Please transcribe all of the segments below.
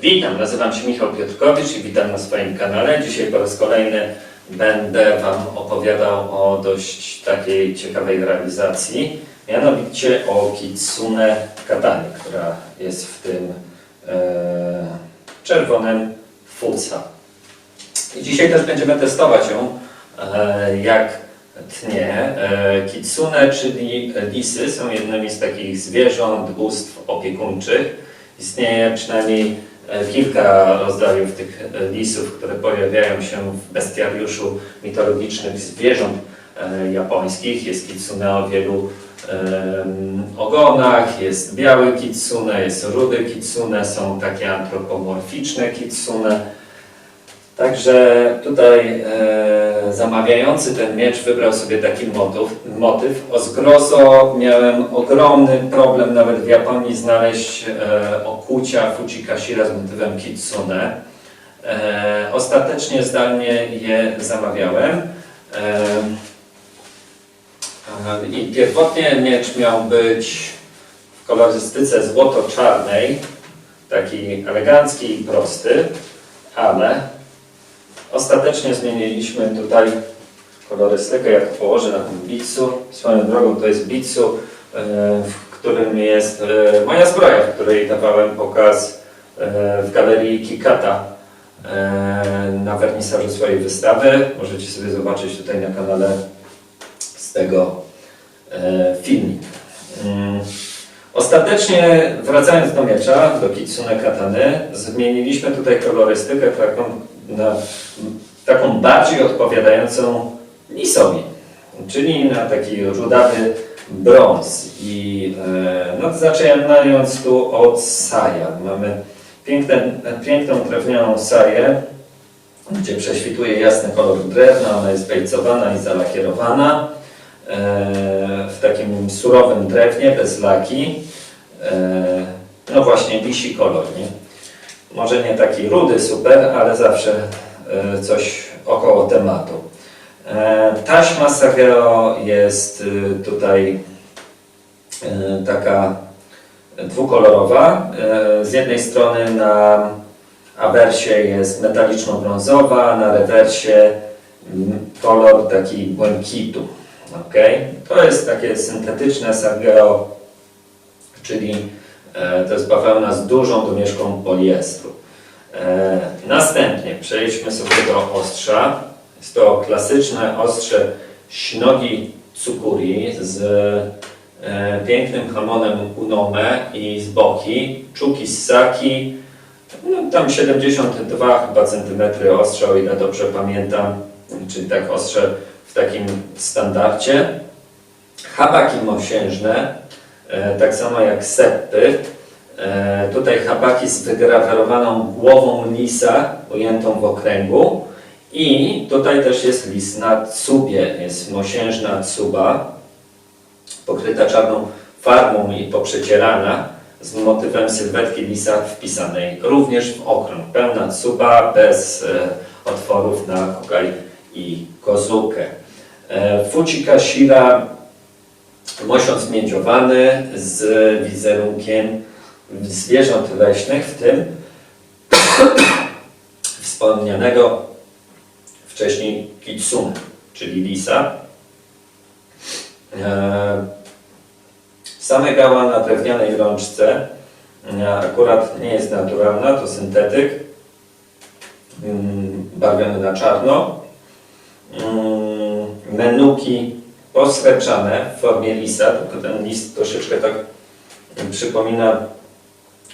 Witam, nazywam się Michał Piotrkowicz i witam na swoim kanale. Dzisiaj po raz kolejny będę Wam opowiadał o dość takiej ciekawej realizacji, mianowicie o Kitsune Katanie, która jest w tym e, czerwonym Fusa. I dzisiaj też będziemy testować ją, e, jak tnie. E, Kitsune, czyli lisy, są jednymi z takich zwierząt, bóstw opiekuńczych. Istnieje przynajmniej kilka rodzajów tych e, lisów, które pojawiają się w bestiariuszu mitologicznych zwierząt e, japońskich. Jest kitsune o wielu ogonach, jest biały kitsune, jest rudy kitsune, są takie antropomorficzne kitsune. Także tutaj e, zamawiający ten miecz wybrał sobie taki motyw. motyw. O zgrozo miałem ogromny problem nawet w Japonii znaleźć e, okucia Fujikashira z motywem kitsune. E, ostatecznie zdalnie je zamawiałem. E, I pierwotnie miecz miał być w kolorystyce złoto-czarnej, taki elegancki i prosty, ale Ostatecznie zmieniliśmy tutaj kolorystykę, jak to położę na tym bitsu. Swoją drogą to jest bitsu, e, w którym jest e, moja zbroja, w której dawałem pokaz e, w galerii Kikata na wernisażu swojej wystawy. Możecie sobie zobaczyć tutaj na kanale z tego filmik. Mm. Ostatecznie wracając do miecza, do Kitsune Katany, zmieniliśmy tutaj kolorystykę taką, na, taką bardziej odpowiadającą lisowi, czyli na taki rudawy brąz. I e, no, zaczynając tu od saja. Mamy piękne, piękną drewnianą saję, gdzie prześwituje jasny kolor drewna, ona jest bejcowana i zalakierowana e, w takim surowym drewnie, bez laki. E, No właśnie, wisi kolor, nie? Może nie taki rudy super, ale zawsze e, coś około tematu. E, Taśma Sagero jest e, tutaj taka dwukolorowa. Z jednej strony na awersie jest metaliczno-brązowa, na rewersie mm, kolor taki błękitu. Okay? To jest takie syntetyczne Sagero, czyli to jest bawełna z dużą domieszką poliestru. E, Następnie przejdźmy sobie do ostrza. Jest to klasyczne ostrze śnogi cukuri z e, pięknym hamonem unome i z boki, czuki z no, tam 72 chyba centymetry ostrza, o ile dobrze pamiętam, czyli tak ostrze w takim standardzie. Habaki mosiężne, e, tak samo jak seppy. E, Tutaj habaki z wygrawerowaną głową lisa ujętą w okręgu. I tutaj też jest lis na cubie, jest mosiężna cuba, pokryta czarną farbą i poprzecierana z motywem sylwetki lisa wpisanej również w okrąg. Pełna cuba bez e, otworów na kukaj i kozukę. E, Fuchika Shira mosiąc miedziowany z wizerunkiem zwierząt leśnych, w tym wspomnianego wcześniej kitsune, czyli lisa. E, Same gała na drewnianej rączce e, akurat nie jest naturalna, to syntetyk mm, barwiony na czarno. Mm, Menuki posrebczane w formie lisa, tylko ten list troszeczkę tak przypomina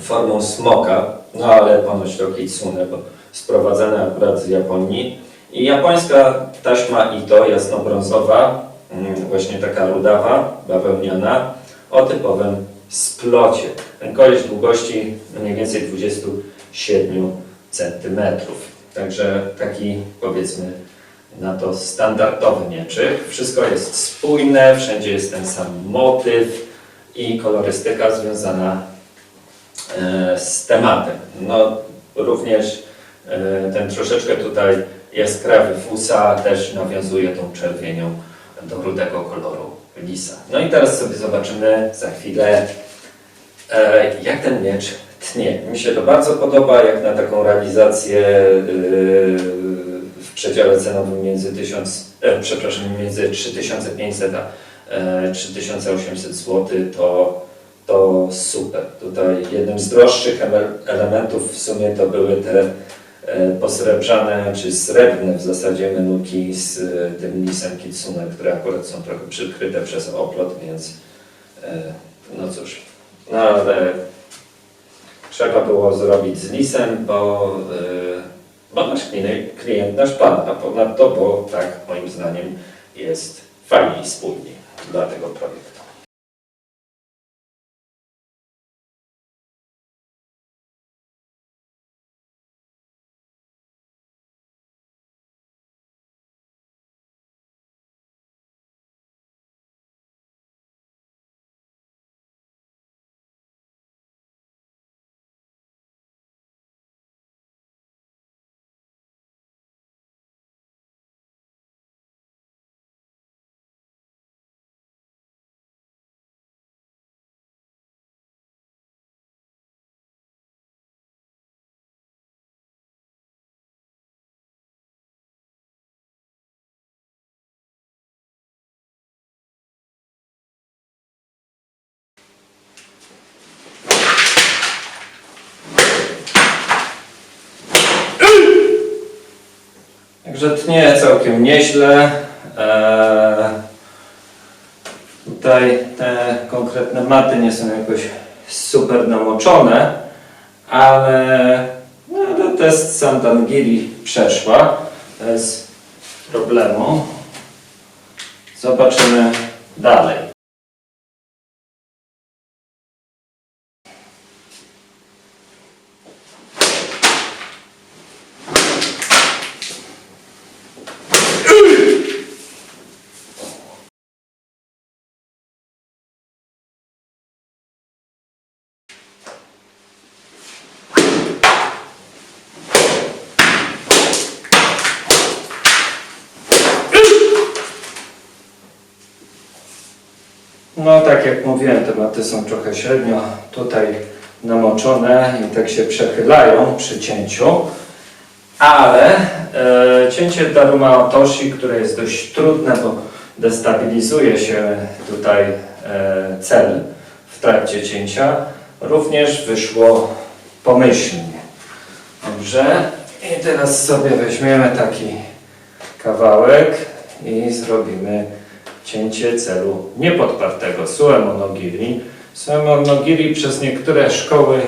formą smoka, no ale ponoć to kitsune, bo sprowadzane akurat z Japonii. I japońska taśma Ito, jasnobrązowa, mm, właśnie taka rudawa, bawełniana, o typowym splocie. Ten koleś długości mniej więcej 27 cm. Także taki powiedzmy na to standardowy mieczyk. Wszystko jest spójne, wszędzie jest ten sam motyw i kolorystyka związana e, z tematem. No, również e, ten troszeczkę tutaj jaskrawy fusa też nawiązuje tą czerwienią do rudego koloru lisa. No i teraz sobie zobaczymy za chwilę, e, jak ten miecz tnie. Mi się to bardzo podoba, jak na taką realizację przedziale cenowym między 1000, e, przepraszam, między 3500 a e, 3800 zł, to, to super. Tutaj jednym z droższych ele- elementów w sumie to były te e, posrebrzane czy srebrne w zasadzie menuki z e, tym lisem Kitsune, które akurat są trochę przykryte przez oplot, więc e, no cóż, no ale trzeba było zrobić z lisem, bo, e, bo nasz klient, nasz pan, a ponadto, bo tak moim zdaniem jest fajnie i spójnie dla tego projektu. Także tnie całkiem nieźle. Eee, tutaj te konkretne maty nie są jakoś super namoczone, ale, no, ale test Santangiri przeszła bez problemu. Zobaczymy dalej. No tak jak mówiłem, te maty są trochę średnio tutaj namoczone i tak się przechylają przy cięciu, ale e, cięcie Daruma Otoshi, które jest dość trudne, bo destabilizuje się tutaj e, cel w trakcie cięcia, również wyszło pomyślnie. Dobrze, i teraz sobie weźmiemy taki kawałek i zrobimy cięcie celu niepodpartego Suemonogiri. Suemonogiri przez niektóre szkoły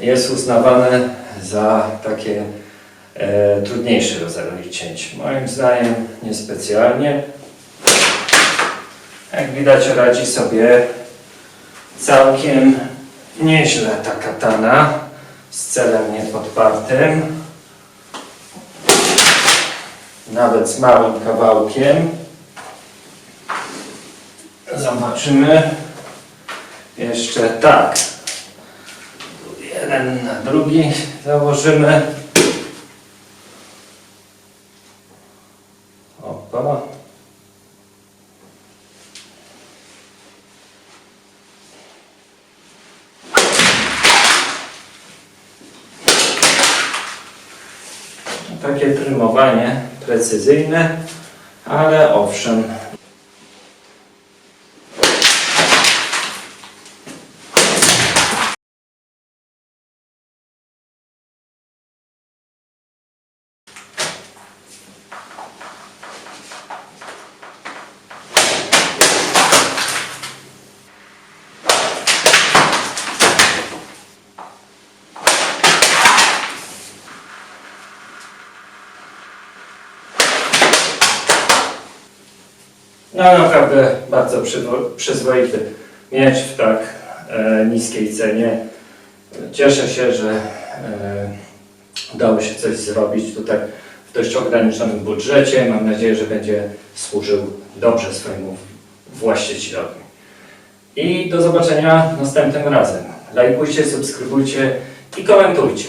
jest uznawane za takie e, trudniejszy cięć. Moim zdaniem niespecjalnie. Jak widać radzi sobie całkiem nieźle ta katana z celem niepodpartym. Nawet z małym kawałkiem. Zobaczymy. Jeszcze tak. Jeden na drugi założymy. Opa. Takie trymowanie precyzyjne, ale owszem, No naprawdę bardzo przyzwoity miecz w tak e, niskiej cenie. Cieszę się, że e, udało się coś zrobić tutaj w dość ograniczonym budżecie. Mam nadzieję, że będzie służył dobrze swojemu właścicielowi. I do zobaczenia następnym razem. Lajkujcie, subskrybujcie i komentujcie.